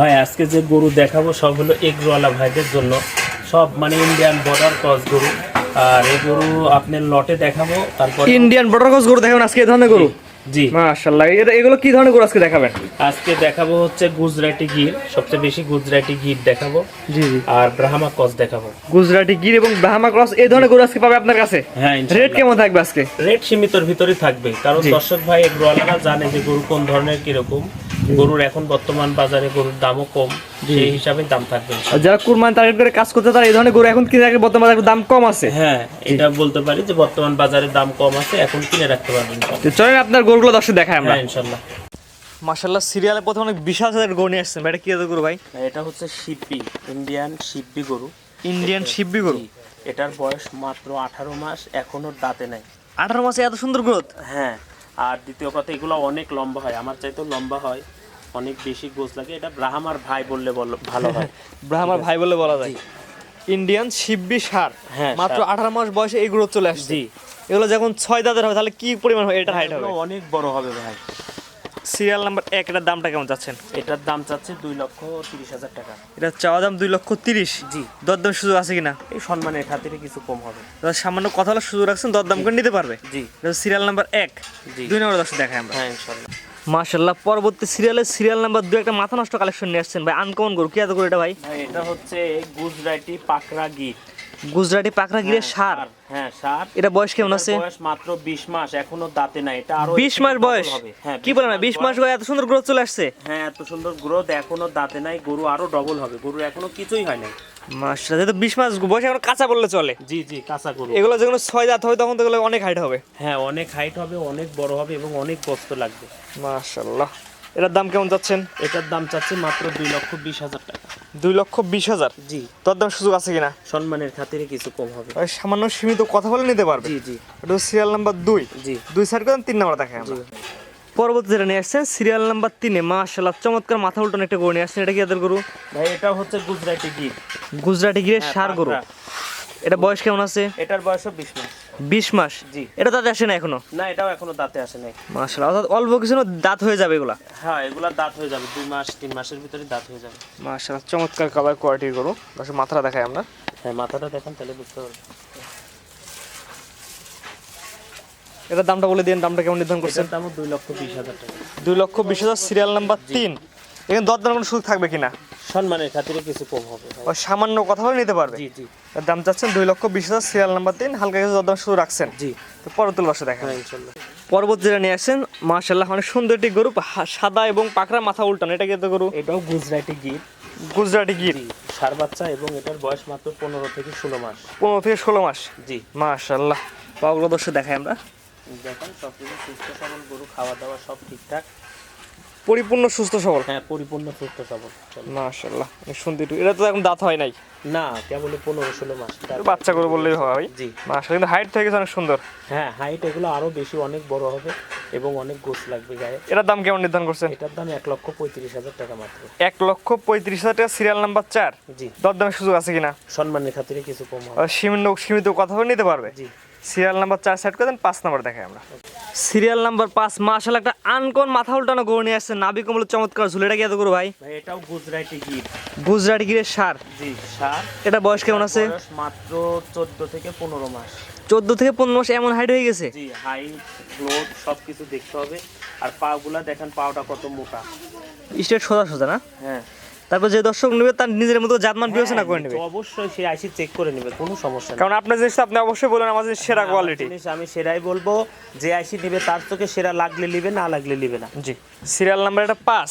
ভাই আজকে যে গরু দেখাবো সব হলো এগরোয়ালা ভাইদের জন্য। সব মানে ইন্ডিয়ান বর্ডার ক্রস গরু। আর এই গরু আপনার লটে দেখাবো তারপর ইন্ডিয়ান বর্ডার ক্রস গরু দেখাবেন আজকে এই ধরনের গরু? জি মাশাআল্লাহ এটা এগুলো কি ধরনের গরু আজকে দেখাবেন? আজকে দেখাবো হচ্ছে গুজরাটি গির সবচেয়ে বেশি গুজরাটি গির দেখাবো। জি জি। আর ব্রাহ্মা ক্রস দেখাবো। গুজরাটি গির এবং ব্রাহ্মা ক্রস এই ধরনের গরু আজকে পাবে আপনার কাছে? হ্যাঁ রেট কেমন থাকবে আজকে? রেট সীমিতর ভিতরে থাকবে কারণ দর্শক ভাই এগরোয়ালারা জানে যে গরু কোন ধরনের কীরকম। গরুর এখন বর্তমান বাজারে গরুর দামও কম সেই হিসাবে দাম থাকবে যারা কুরবান টার্গেট করে কাজ করতে তারা এই ধরনের গরু এখন কিনে রাখলে বর্তমানে একটু দাম কম আছে? হ্যাঁ এটা বলতে পারি যে বর্তমান বাজারে দাম কম আছে এখন কিনে রাখতে পারবেন তো চলেন আপনার গরুগুলো দর্শক দেখাই আমরা। হ্যাঁ ইনশাল্লাহ। মাশাআল্লাহ সিরিয়ালে প্রথমে অনেক বিশাল সাইজের গরু নিয়ে আসছেন। এটা কি জাতের গরু ভাই? এটা হচ্ছে শিপ্পি ইন্ডিয়ান শিপ্পি গরু। ইন্ডিয়ান শিববি গরু? এটার বয়স মাত্র আঠারো মাস এখনও দাঁতে নাই। আঠারো মাসে এত সুন্দর গ্রোথ? হ্যাঁ আর দ্বিতীয় কথা এগুলো অনেক লম্বা হয় আমার চাইতেও লম্বা হয়। অনেক বেশি গোছ লাগে। এটা ব্রাহ্মার ভাই বললে বল- ভালো হয়। ব্রাহ্মার ভাই বলে বলা যায়। ইন্ডিয়ান শিববি সার। হ্যাঁ, মাত্র। আঠারো মাস বয়সে এই গ্রোথ চলে আসছে। জি। এগুলো যখন ছয় দাঁতের হবে তাহলে কি পরিমাণ হবে? এটা হাইট হবে। অনেক বড় হবে ভাই। সিরিয়াল নাম্বার এক এটার দামটা কেমন চাচ্ছেন? এটার দাম চাচ্ছে দুই লক্ষ তিরিশ হাজার টাকা। এটা চাওয়া দাম দুই লক্ষ তিরিশ। জি। দরদাম সুযোগ আছে কিনা? এই সম্মানের খাতিরে কিছু কম হবে। দাদা সামান্য কথা হলে সুযোগ রাখছেন দরদাম করে নিতে পারবে? জি। সিরিয়াল নাম্বার এক। জি। দুই নম্বর দর্শক দেখাই আমরা। হ্যাঁ ইনশাল্লাহ। মাশাল্লাহ পরবর্তী সিরিয়ালের সিরিয়াল নাম্বার দু একটা মাথা নষ্ট কালেকশন নিয়ে আসছেন। ভাই আনকমন গরু, কি এত করে এটা ভাই? এটা হচ্ছে গুজরাটি পাকড়া গির গুজরাটি পাকড়া গিরে সার। হ্যাঁ সার। এটা বয়স কেমন আছে? বয়স মাত্র বিশ মাস এখনও দাঁতে নাই এটা আরও বিশ একটু মাস বয়স? হবে। হ্যাঁ কি বলেন বিশ মাস বয়স। এত সুন্দর গ্রোথ চলে আসছে? হ্যাঁ এত সুন্দর গ্রোথ এখনও দাঁতে নাই গরু আরও ডবল হবে। গরু এখনও কিছুই হয় নাই। মাশাল্লাহ যেহেতু বিশ মাস বয়স এখন কাঁচা বললে চলে। জি জি কাঁচা গরু। এগুলো যখন ছয় দাঁত হবে তখন তো অনেক হাইট হবে। হ্যাঁ অনেক হাইট হবে অনেক বড় হবে এবং অনেক কষ্ট লাগবে। মাশাল্লাহ এটার দাম কেমন যাচ্ছেন এটার দাম চাচ্ছে মাত্র দুই লক্ষ বিশ হাজার টাকা। দুই লক্ষ বিশ হাজার। জি। তোর দাম সুযোগ আছে কিনা? সম্মানের খাতিরে কিছু কম হবে। ওই সামান্য সীমিত কথা বলে নিতে পারবে। জি জি। এটা সিরিয়াল নাম্বার দুই। জি। দুই সাইড করেন তিন নাম্বার দেখেন আমরা। পরবর্তী যেটা নিয়ে আসছেন সিরিয়াল নাম্বার তিনে মাশাল্লাহ চমৎকার মাথা উল্টন একটা গরু নিয়ে আসছেন। এটা কি এদের গরু? ভাই এটা হচ্ছে গুজরাটি গির। গুজরাটি গিরে হ্যাঁ, সার গরু। পাকড়া। এটা বয়স কেমন আছে? এটার বয়সও বিশ মাস। বিশ মাস? জি। এটা দাঁতে আসে না এখনও? না এটাও এখনও দাঁতে আসে নাই। মাশাল্লাহ অর্থাৎ অল্প কিছু না দাঁত হয়ে যাবে এগুলা? হ্যাঁ এগুলা দাঁত হয়ে যাবে দুই মাস তিন মাসের ভিতরে দাঁত হয়ে যাবে। মাশাল্লাহ চমৎকার কালার কোয়ালিটির গরু। দর্শক মাথাটা দেখাই আমরা। হ্যাঁ মাথাটা দেখান তাহলে বুঝতে পারবেন। এটার দামটা বলে দিন দামটা কেমন নির্ধারণ করছেন? দামও দুই লক্ষ বিশ হাজার টাকা। দুই লক্ষ বিশ হাজার সিরিয়াল নাম্বার তিন। এখানে দরদার কোনো সুযোগ থাকবে কিনা? সম্মানের খাতিরে কিছু কম হবে। ওই সামান্য কথা নিতে পারবে? জি জি। দাম চাচ্ছেন দুই লক্ষ বিশ হাজার সিরিয়াল নাম্বার তিন হালকা কিছু দরদাম শুরু রাখছেন। জি। তো পরবর্তী বর্ষে দেখেন। হ্যাঁ ইনশাল্লাহ। পরবর্তী যেটা নিয়ে আসছেন মার্শাল্লাহ অনেক সুন্দর একটি গরু সাদা এবং পাকড়া মাথা উল্টানো এটা কিন্তু গরু? এটাও গুজরাটি গির। গুজরাটি গির। সার বাচ্চা এবং এটার বয়স মাত্র পনেরো থেকে ষোলো মাস। পনেরো থেকে ষোলো মাস? জি। মার্শাল্লাহ পাগুলো দর্শক দেখাই আমরা। দেখেন সব কিছু সুস্থ সবল গরু খাওয়া দাওয়া সব ঠিকঠাক। পরিপূর্ণ সুস্থ সবল। হ্যাঁ পরিপূর্ণ সুস্থ সবল। মার্শাল্লাহ অনেক সুন্দর একটু এটা তো এখন দাঁত হয় নাই। না কেবল পনেরো ষোলো মাস। বাচ্চা করে বললেই হয় জি। মার্শাল কিন্তু হাইট থেকে অনেক সুন্দর। হ্যাঁ হাইট এগুলো আরও বেশি অনেক বড় হবে এবং অনেক গোছ লাগবে গায়ে। এটার দাম কেমন নির্ধারণ করছেন? এটার দাম এক লক্ষ পঁয়ত্রিশ হাজার টাকা মাত্র। এক লক্ষ পঁয়ত্রিশ হাজার টাকা সিরিয়াল নাম্বার চার। জি। দর দরদামের সুযোগ আছে কিনা? সম্মানের খাতিরে কিছু কম হবে। সীমিত সীমিত কথা বলে নিতে পারবে? জি। সিরিয়াল নাম্বার চার সেট করে দেন পাঁচ নাম্বার দেখাই আমরা। সিরিয়াল নাম্বার পাঁচ মার্শাল একটা আনকন মাথা উল্টানো গরু নিয়ে আসছে। নাবি কমল চমৎকার ঝুলে এটা কি এত করু ভাই? ভাই এটাও গুজরাটি গির। গুজরাটি গিরের সার। জি সার। এটা বয়স কেমন আছে? মাত্র চোদ্দ থেকে পনেরো মাস। চোদ্দ থেকে পনেরো মাস এমন হাইট হয়ে গেছে? জি হাইট গ্রোথ সব কিছু দেখতে হবে। আর পাগুলা দেখেন পাওটা কত মোটা। স্টেট সোজা সোজা না? হ্যাঁ। তারপর যে দর্শক নেবে তার নিজের মতো জাতমান বিবেচনা করে নেবে। অবশ্যই সে আইসি চেক করে নেবে কোনো সমস্যা নেই। কারণ আপনার জিনিসটা আপনি অবশ্যই বলেন আমাদের সেরা কোয়ালিটি জিনিস আমি সেরাই বলব যে আইসি নেবে তার চোখে সেরা লাগলে নিবে না লাগলে নিবে না। জি সিরিয়াল নাম্বার এটা পাঁচ।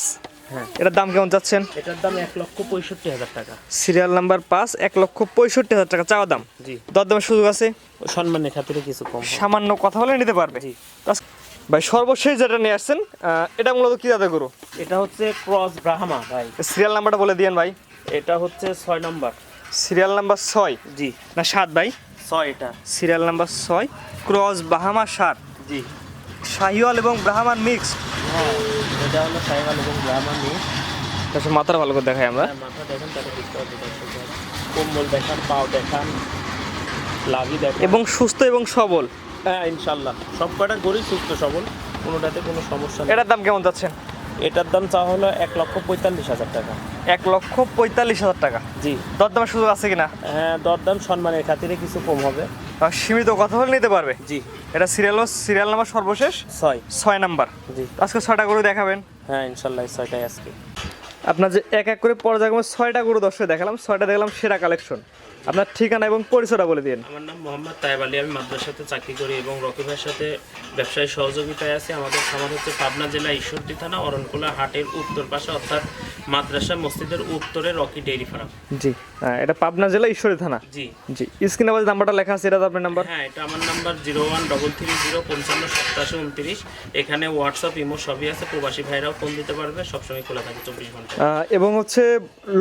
হ্যাঁ। এটার দাম কেমন যাচ্ছেন এটার দাম এক লক্ষ পঁয়ষট্টি হাজার টাকা। সিরিয়াল নাম্বার পাঁচ এক লক্ষ পঁয়ষট্টি হাজার টাকা চাওয়া দাম। জি। দরদামের সুযোগ আছে? সম্মানের খাতিরে কিছু কম সামান্য কথা বলে নিতে পারবে। জি। ভাই সর্বশেষ যেটা নিয়ে আসছেন এটা মূলত কি যাতে করু এটা হচ্ছে ক্রস ব্রাহ্মা ভাই। সিরিয়াল নাম্বারটা বলে দিয়েন ভাই। এটা হচ্ছে ছয় নম্বর। সিরিয়াল নাম্বার ছয়? জি। না সাত ভাই? ছয় এটা। সিরিয়াল নাম্বার ছয় ক্রস বাহামা সাত। জি। শাহিওয়াল এবং ব্রাহ্মার মিক্স হ্যাঁ এটা হলো সাইবাল এবং ব্রাহ্মা নিয়ে তারপর মাথার ভালো করে দেখাই আমরা। মাথা দেখেন তাহলে। কম্বল দেখান পাও দেখান লাগি দেখান। এবং সুস্থ এবং সবল। হ্যাঁ ইনশাল্লাহ। সব কটা গরু সুস্থ সবল কোনোটাতে কোনো সমস্যা নেই। এটার দাম কেমন যাচ্ছেন? এটার দাম চাওয়া হলো এক লক্ষ পঁয়তাল্লিশ হাজার টাকা। এক লক্ষ পঁয়তাল্লিশ হাজার টাকা? জি। দরদামের সুযোগ আছে কিনা? হ্যাঁ দরদাম সম্মানের খাতিরে কিছু কম হবে। সীমিত কথা বলে নিতে পারবে? জি। এটা সিরিয়াল সিরিয়াল নাম্বার সর্বশেষ? ছয়। ছয় নাম্বার। জি। আজকে ছয়টা গরু দেখাবেন। হ্যাঁ ইনশাল্লাহ ছয়টাই আজকে। আপনার যে এক এক করে পর্যায়ক্রমে ছয়টা গরু দর্শক দেখালাম ছয়টা দেখলাম সেরা কালেকশন। আপনার ঠিকানা এবং পরিচয়টা বলে দিন। আমার নাম মোহাম্মদ তায়েব আলী আমি মাদ্রাসাতে চাকরি করি এবং রকি ভাইয়ের সাথে ব্যবসায়ী সহযোগিতায় আছি। আমাদের খামার হচ্ছে পাবনা জেলা ঈশ্বরদী থানা অরণকুলা হাটের উত্তর পাশে অর্থাৎ মাদ্রাসা মসজিদের উত্তরে রকি ডেইরি ফার্ম। জি এটা পাবনা জেলা ঈশ্বরী থানা? জি। জি স্ক্রিনে বাজে নাম্বারটা লেখা আছে এটা আপনার নাম্বার? হ্যাঁ এটা আমার number zero one double three zero পঞ্চান্ন সপ্তাশি উনত্রিশ। এখানে হোয়াটসঅ্যাপ ইমো সবই আছে প্রবাসী ভাইরাও ফোন দিতে পারবে সবসময় খোলা থাকে চব্বিশ ঘণ্টা। এবং হচ্ছে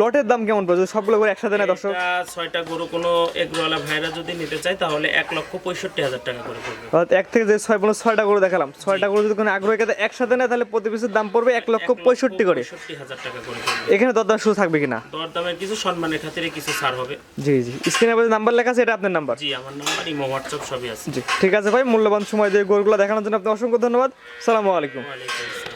লটের দাম কেমন পড়বে? সবগুলো করে একসাথে নেয় দর্শক? ছয়টা গরু কোনো এগরোয়ালা ভাইরা যদি নিতে চায় তাহলে এক লক্ষ পঁয়ষট্টি হাজার টাকা করে পড়বে। অর্থাৎ এক থেকে যে ছয় পর্যন্ত ছয়টা গরু দেখালাম ছয়টা গরু যদি কোনো আগ্রহী কাছে একসাথে নেয় তাহলে প্রতি পিসের দাম পড়বে এক লক্ষ পঁয়ষট্টি করে। হাজার টাকা করে পড়বে। এখানে দরদাম শুরু থাকবে কিনা? দরদামের কিছু সম্মানের খাতিরে কিছু ছাড় হবে। জি জি। স্ক্রিনে বাজে নাম্বার লেখা আছে এটা আপনার নাম্বার? জি আমার নাম্বার ইমো হোয়াটসঅ্যাপ সবই আছে। জি ঠিক আছে ভাই। মূল্যবান সময় দিয়ে গরুগুলো দেখানোর জন্য আপনি অসংখ্য ধন্যবাদ। সালামু আলাইকুম। ওয়ালাইকুম